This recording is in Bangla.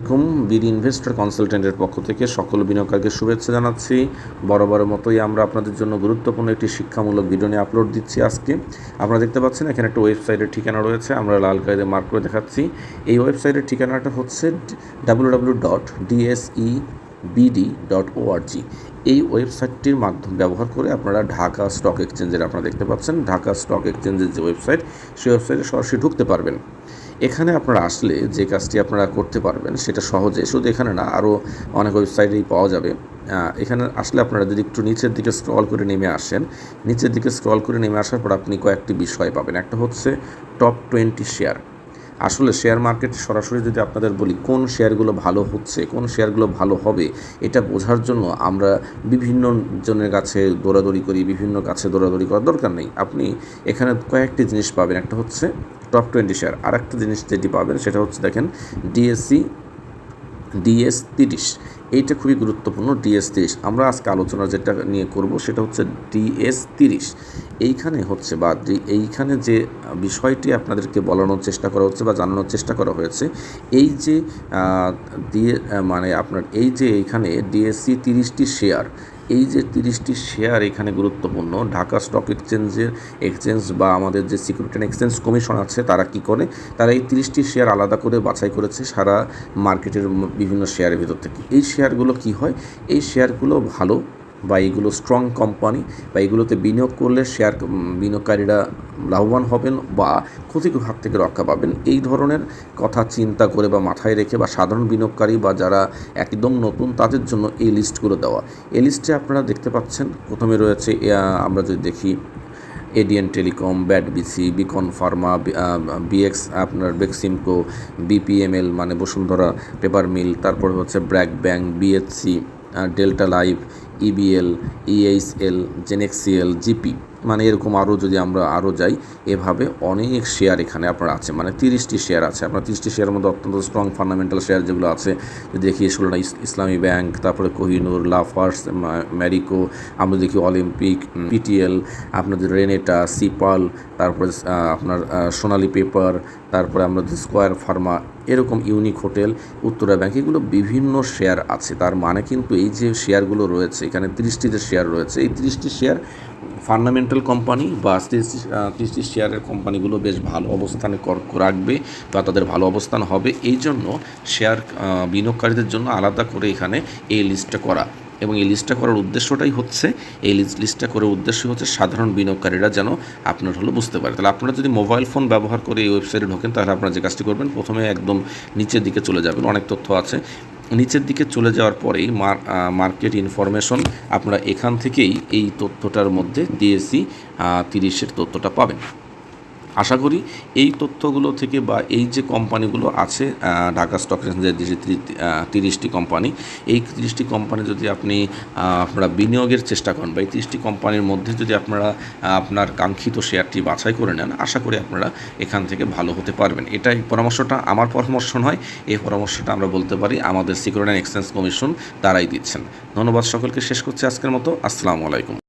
আসসালামাইকুম বিডি ইনভেস্টর কনসালটেন্টের পক্ষ থেকে সকল বিনিয়োগকারীকে শুভেচ্ছা জানাচ্ছি। বরাবর মতোই আমরা আপনাদের জন্য গুরুত্বপূর্ণ একটি শিক্ষামূলক ভিডিও নিয়ে আপলোড দিচ্ছি আজকে। আপনারা দেখতে পাচ্ছেন, এখানে একটা ওয়েবসাইটের ঠিকানা রয়েছে, আমরা লাল কায়দে মার্ক করে দেখাচ্ছি। এই ওয়েবসাইটের ঠিকানাটা হচ্ছে W W dot DSE BD dot ORG এই ওয়েবসাইটটির মাধ্যম ব্যবহার করে আপনারা ঢাকা স্টক এক্সচেঞ্জের আপনারা দেখতে পাচ্ছেন, ঢাকা স্টক এক্সচেঞ্জের যে ওয়েবসাইট, সেই ওয়েবসাইটে সরাসরি ঢুকতে পারবেন। এখানে আপনারা আসলে যে কাজটি আপনারা করতে পারবেন, সেটা সহজে, শুধু এখানে না, আরও অনেক ওয়েবসাইটেই পাওয়া যাবে। এখানে আসলে আপনারা যদি একটু নিচের দিকে স্ক্রল করে নেমে আসেন, নিচের দিকে স্ক্রল করে নেমে আসার পর আপনি কয়েকটি বিষয় পাবেন। একটা হচ্ছে টপ টোয়েন্টি শেয়ার আসলে শেয়ার মার্কেট সরাসরি যদি আপনাদের বলি, কোন শেয়ারগুলো ভালো হচ্ছে, কোন শেয়ারগুলো ভালো হবে, এটা বোঝার জন্য আমরা বিভিন্ন জনের কাছে দৌড়াদৌড়ি করি, বিভিন্ন কাছে দৌড়াদৌড়ি করার দরকার নেই। আপনি এখানে কয়েকটি জিনিস পাবেন, একটা হচ্ছে টপ টোয়েন্টি শেয়ার আর একটা জিনিস যেটি পাবেন, সেটা হচ্ছে দেখেন ডিএসসি ডিএস তিরিশ। এইটা খুবই গুরুত্বপূর্ণ ডিএস তিরিশ। আমরা আজকে আলোচনা যেটা নিয়ে করব সেটা হচ্ছে ডিএস তিরিশ। এইখানে হচ্ছে বা এইখানে যে বিষয়টি আপনাদেরকে বলানোর চেষ্টা করা হচ্ছে বা জানানোর চেষ্টা করা হয়েছে, এই যে দিয়ে মানে আপনার, এই যে এইখানে ডিএসসি তিরিশটি শেয়ার এই যে তিরিশটি শেয়ার এখানে গুরুত্বপূর্ণ, ঢাকা স্টক এক্সচেঞ্জের এক্সচেঞ্জ বা আমাদের যে সিকিউরিটি অ্যান্ড এক্সচেঞ্জ কমিশন আছে, তারা কি করে? তারা এই তিরিশটি শেয়ার আলাদা করে বাছাই করেছে সারা মার্কেটের বিভিন্ন শেয়ারের ভিতর থেকে। এই শেয়ারগুলো কি হয়? এই শেয়ারগুলো ভালো বা এগুলো স্ট্রং কোম্পানি বা এগুলোতে বিনিয়োগ করলে শেয়ার বিনিয়োগকারীরা লাভবান হবেন বা ক্ষতির হাত থেকে রক্ষা পাবেন। এই ধরনের কথা চিন্তা করে বা মাথায় রেখে বা সাধারণ বিনিয়োগকারী বা যারা একদম নতুন, তাদের জন্য এই লিস্টগুলো দেওয়া। এই লিস্টে আপনারা দেখতে পাচ্ছেন, প্রথমে রয়েছে আমরা যদি দেখি ADN telecom BAT BC beacon pharma BX আপনার বেক্সিমকো বিপিএমএল মানে বসুন্ধরা পেপার মিল তারপরে হচ্ছে BRAC bank BSC delta life EBL EHL GENEXIL GP মানে এরকম আরও যদি আমরা আরও যাই, এভাবে অনেক শেয়ার এখানে আপনার আছে। মানে তিরিশটি শেয়ার আছে। আপনার তিরিশটি শেয়ারের মধ্যে অত্যন্ত স্ট্রং ফান্ডামেন্টাল শেয়ার যেগুলো আছে দেখি সেগুলো না ইসলামী ব্যাংক, তারপরে কোহিনুর লাফার্স ম্যারিকো, আমরা দেখি অলিম্পিক পিটিএল আপনাদের রেনেটা, সিপাল, তারপরে আপনার সোনালি পেপার, তারপরে আমরা স্কোয়ার ফার্মা, এরকম ইউনিক হোটেল উত্তরা ব্যাংক, এগুলো বিভিন্ন শেয়ার আছে। তার মানে কিন্তু এই যে শেয়ারগুলো রয়েছে এখানে তিরিশটি যে শেয়ার রয়েছে। এই তিরিশটি শেয়ার ফান্ডামেন্টাল কোম্পানি বা তিরিশটি শেয়ারের কোম্পানিগুলো বেশ ভালো অবস্থানে রাখবে বা তাদের ভালো অবস্থান হবে। এই জন্য শেয়ার বিনিয়োগকারীদের জন্য আলাদা করে এখানে এই লিস্টটা করা। এবং এই লিস্টটা করার উদ্দেশ্যটাই হচ্ছে, এই লিস্ট- লিস্টটা করার উদ্দেশ্য হচ্ছে সাধারণ বিনিয়োগকারীরা যেন আপনার হলো বুঝতে পারে। তাহলে আপনারা যদি মোবাইল ফোন ব্যবহার করে এই ওয়েবসাইটে ঢোকেন, তাহলে আপনারা যে কাজটি করবেন, প্রথমে একদম নিচের দিকে চলে যাবেন। অনেক তথ্য আছে। নিচের দিকে চলে যাওয়ার পরেই মার- মার্কেট ইনফরমেশন আপনারা এখান থেকেই এই তথ্যটার মধ্যে ডিএসসি তিরিশের তথ্যটা পাবেন। আশা করি এই তথ্যগুলো থেকে বা এই যে কোম্পানিগুলো আছে ঢাকা স্টক এক্সচেঞ্জের যে তিরিশটি কোম্পানি, এই তিরিশটি কোম্পানি যদি আপনি আপনারা বিনিয়োগের চেষ্টা করেন বা এই তিরিশটি কোম্পানির মধ্যে যদি আপনারা আপনার কাঙ্ক্ষিত শেয়ারটি বাছাই করে নেন, আশা করি আপনারা এখান থেকে ভালো হতে পারবেন। এটাই পরামর্শটা আমার পরামর্শ নয়, এই পরামর্শটা আমরা বলতে পারি আমাদের সিকিউরিটি অ্যান্ড এক্সচেঞ্জ কমিশন তারাই দিচ্ছেন। ধন্যবাদ সকলকে, শেষ করছি আজকের মতো। আসসালামু আলাইকুম।